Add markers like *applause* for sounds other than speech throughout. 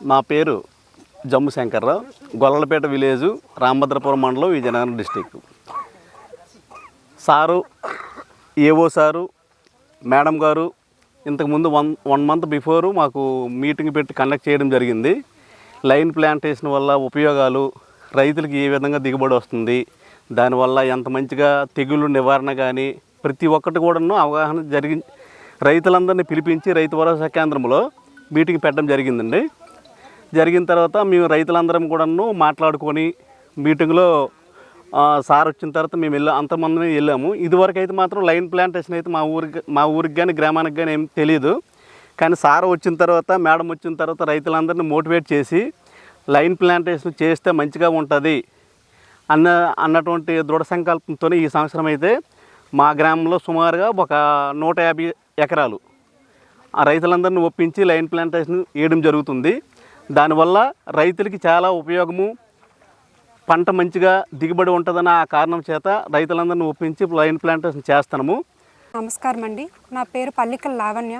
నా పేరు జమ్ము శంకర్రావు. గొల్లలపేట విలేజు రామభద్రపురం మండలం Vizianagaram district. Sir A O sir madam గారు ఇంతకుముందు వన్ వన్ మంత్ బిఫోరు మాకు మీటింగ్ పెట్టి కండక్ట్ చేయడం జరిగింది. లైన్ ప్లాంటేషన్ వల్ల ఉపయోగాలు రైతులకి ఏ విధంగా దిగుబడి వస్తుంది దానివల్ల ఎంత మంచిగా తెగుళ్ళు నివారణ కానీ ప్రతి ఒక్కటి కూడాను అవగాహన జరిగి రైతులందరినీ పిలిపించి రైతు భరోసా కేంద్రంలో మీటింగ్ పెట్టడం జరిగిందండి. జరిగిన తర్వాత మేము రైతులందరం కూడాను మాట్లాడుకొని మీటింగ్లో సార్ వచ్చిన తర్వాత మేము వెళ్ళాం అంతమంది వెళ్ళాము. ఇదివరకు అయితే మాత్రం లైన్ ప్లాంటేషన్ అయితే మా ఊరికి మా ఊరికి కానీ గ్రామానికి కానీ ఏం తెలియదు కానీ సార్ వచ్చిన తర్వాత మేడం వచ్చిన తర్వాత రైతులందరినీ మోటివేట్ చేసి లైన్ ప్లాంటేషన్ చేస్తే మంచిగా ఉంటుంది అన్న అన్నటువంటి దృఢ సంకల్పంతో ఈ సంవత్సరం అయితే మా గ్రామంలో సుమారుగా ఒక నూట యాభై ఎకరాలు ఆ రైతులందరినీ ఒప్పించి లైన్ ప్లాంటేషన్ వేయడం జరుగుతుంది. దానివల్ల రైతులకి చాలా ఉపయోగము. పంట మంచిగా దిగుబడి ఉంటుందన్న ఆ కారణం చేత రైతులందరినీ ఒప్పించి లైన్ ప్లాంటేషన్ చేస్తున్నాము. నమస్కారం అండి. నా పేరు పల్లికల్ లావణ్య.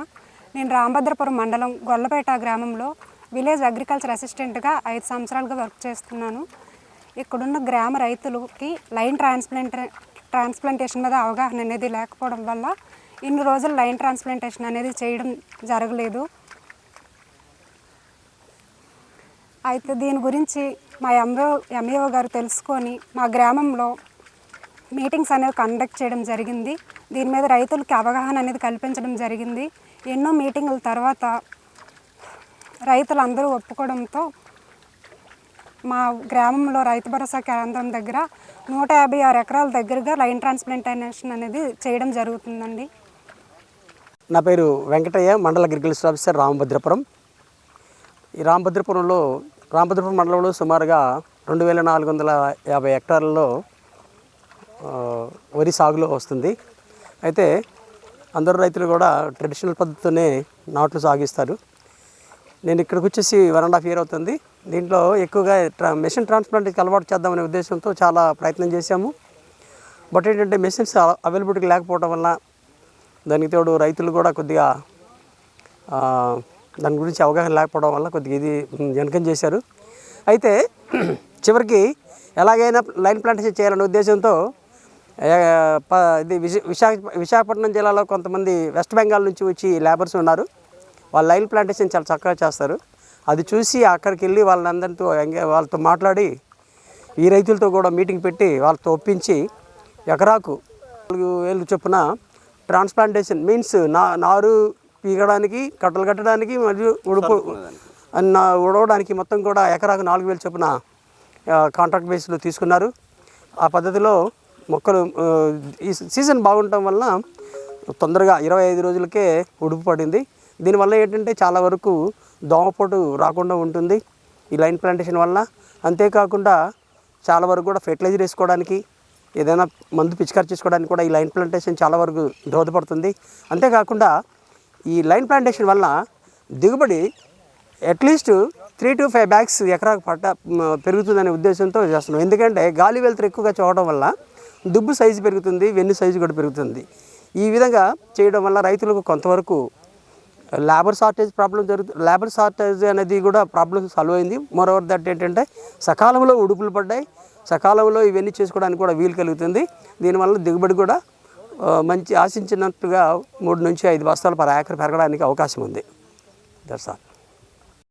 నేను రామభద్రపురం మండలం గొల్లపేట గ్రామంలో విలేజ్ అగ్రికల్చర్ అసిస్టెంట్గా ఐదు సంవత్సరాలుగా వర్క్ చేస్తున్నాను. ఇక్కడున్న గ్రామ రైతులకి లైన్ ట్రాన్స్ప్లాంట్ ట్రాన్స్ప్లాంటేషన్ మీద అవగాహన అనేది లేకపోవడం వల్ల ఇన్ని రోజులు లైన్ ట్రాన్స్ప్లాంటేషన్ అనేది చేయడం జరగలేదు. అయితే దీని గురించి మా ఎంఓ ఎంఏఓ గారు తెలుసుకొని మా గ్రామంలో మీటింగ్స్ అనేవి కండక్ట్ చేయడం జరిగింది. దీని మీద రైతులకి అవగాహన అనేది కల్పించడం జరిగింది. ఎన్నో మీటింగుల తర్వాత రైతులందరూ ఒప్పుకోవడంతో మా గ్రామంలో రైతు భరోసా కేంద్రం దగ్గర నూట యాభై ఆరు ఎకరాల దగ్గరగా లైన్ ట్రాన్స్ప్లాంటేషన్ అనేది చేయడం జరుగుతుందండి. నా పేరు వెంకటయ్య మండల అగ్రికల్చర్ ఆఫీసర్ రామభద్రపురం. ఈ రామభద్రపురంలో రామభద్రపురం మండలంలో సుమారుగా రెండు వేల నాలుగు వందల యాభై హెక్టార్లలో వరి సాగులో వస్తుంది. అయితే అందరు రైతులు కూడా ట్రెడిషనల్ పద్ధతితోనే నాట్లు సాగిస్తారు. నేను ఇక్కడికి వచ్చేసి వన్ అండ్ హాఫ్ ఇయర్ అవుతుంది. దీంట్లో ఎక్కువగా ట్రా మెషిన్ ట్రాన్స్ప్లాంట్కి అలవాటు చేద్దామనే ఉద్దేశంతో చాలా ప్రయత్నం చేశాము. బట్ ఏంటంటే మెషిన్స్ అవైలబిలిటీ లేకపోవడం వల్ల దానికి తోడు రైతులు కూడా కొద్దిగా దాని గురించి అవగాహన లేకపోవడం వల్ల కొద్దిగా ఇది వెనకం చేశారు. అయితే *clears throat* చివరికి ఎలాగైనా లైన్ ప్లాంటేషన్ చేయాలనే ఉద్దేశంతో ప- ఇది విశా విశాఖ విశాఖపట్నం జిల్లాలో కొంతమంది వెస్ట్ బెంగాల్ నుంచి వచ్చి లేబర్స్ ఉన్నారు. వాళ్ళు లైన్ ప్లాంటేషన్ చాలా చక్కగా చేస్తారు. అది చూసి అక్కడికి వెళ్ళి వాళ్ళందరితో వాళ్ళతో మాట్లాడి ఈ రైతులతో కూడా మీటింగ్ పెట్టి వాళ్ళతో ఒప్పించి ఎకరాకు నాలుగు వేలు చొప్పున ట్రాన్స్ప్లాంటేషన్ మీన్స్ నా నారు పీకడానికి కట్టలు కట్టడానికి మరియు ఉడుపు నా ఉడవడానికి మొత్తం కూడా ఎకరాకు నాలుగు వేలు చొప్పున కాంట్రాక్ట్ బేస్లో తీసుకున్నారు. ఆ పద్ధతిలో మొక్కలు ఈ సీజన్ బాగుండటం వల్ల తొందరగా ఇరవై ఐదు రోజులకే ఉడుపు పడింది. దీనివల్ల ఏంటంటే చాలా వరకు దోమపోటు రాకుండా ఉంటుంది ఈ లైన్ ప్లాంటేషన్ వల్ల అంతేకాకుండా చాలా వరకు కూడా ఫెర్టిలైజర్ వేసుకోవడానికి ఏదైనా మందు పిచికారి చేసుకోవడానికి కూడా ఈ లైన్ ప్లాంటేషన్ చాలా వరకు దోహదపడుతుంది. అంతేకాకుండా ఈ లైన్ ప్లాంటేషన్ వల్ల దిగుబడి at least three two five bags ఎకరాకు పట్ట పెరుగుతుందనే ఉద్దేశంతో చేస్తున్నాం. ఎందుకంటే గాలి వెలుతురు ఎక్కువగా చూడడం వల్ల దుబ్బు సైజు పెరుగుతుంది వెన్ను సైజు కూడా పెరుగుతుంది. ఈ విధంగా చేయడం వల్ల రైతులకు కొంతవరకు లేబర్ షార్టేజ్ ప్రాబ్లం జరుగుతుంది లేబర్ షార్టేజ్ అనేది కూడా ప్రాబ్లం సాల్వ్ అయింది. మరోవర్ దట్ ఏంటంటే సకాలంలో ఉడుపులు పడ్డాయి. సకాలంలో ఇవన్నీ చేసుకోవడానికి కూడా వీలు కలుగుతుంది. దీనివల్ల దిగుబడి కూడా మంచి ఆశించినట్టుగా మూడు నుంచి ఐదు బస్తాలు పర్ ఏకర్ పెరగడానికి అవకాశం ఉంది. దట్స్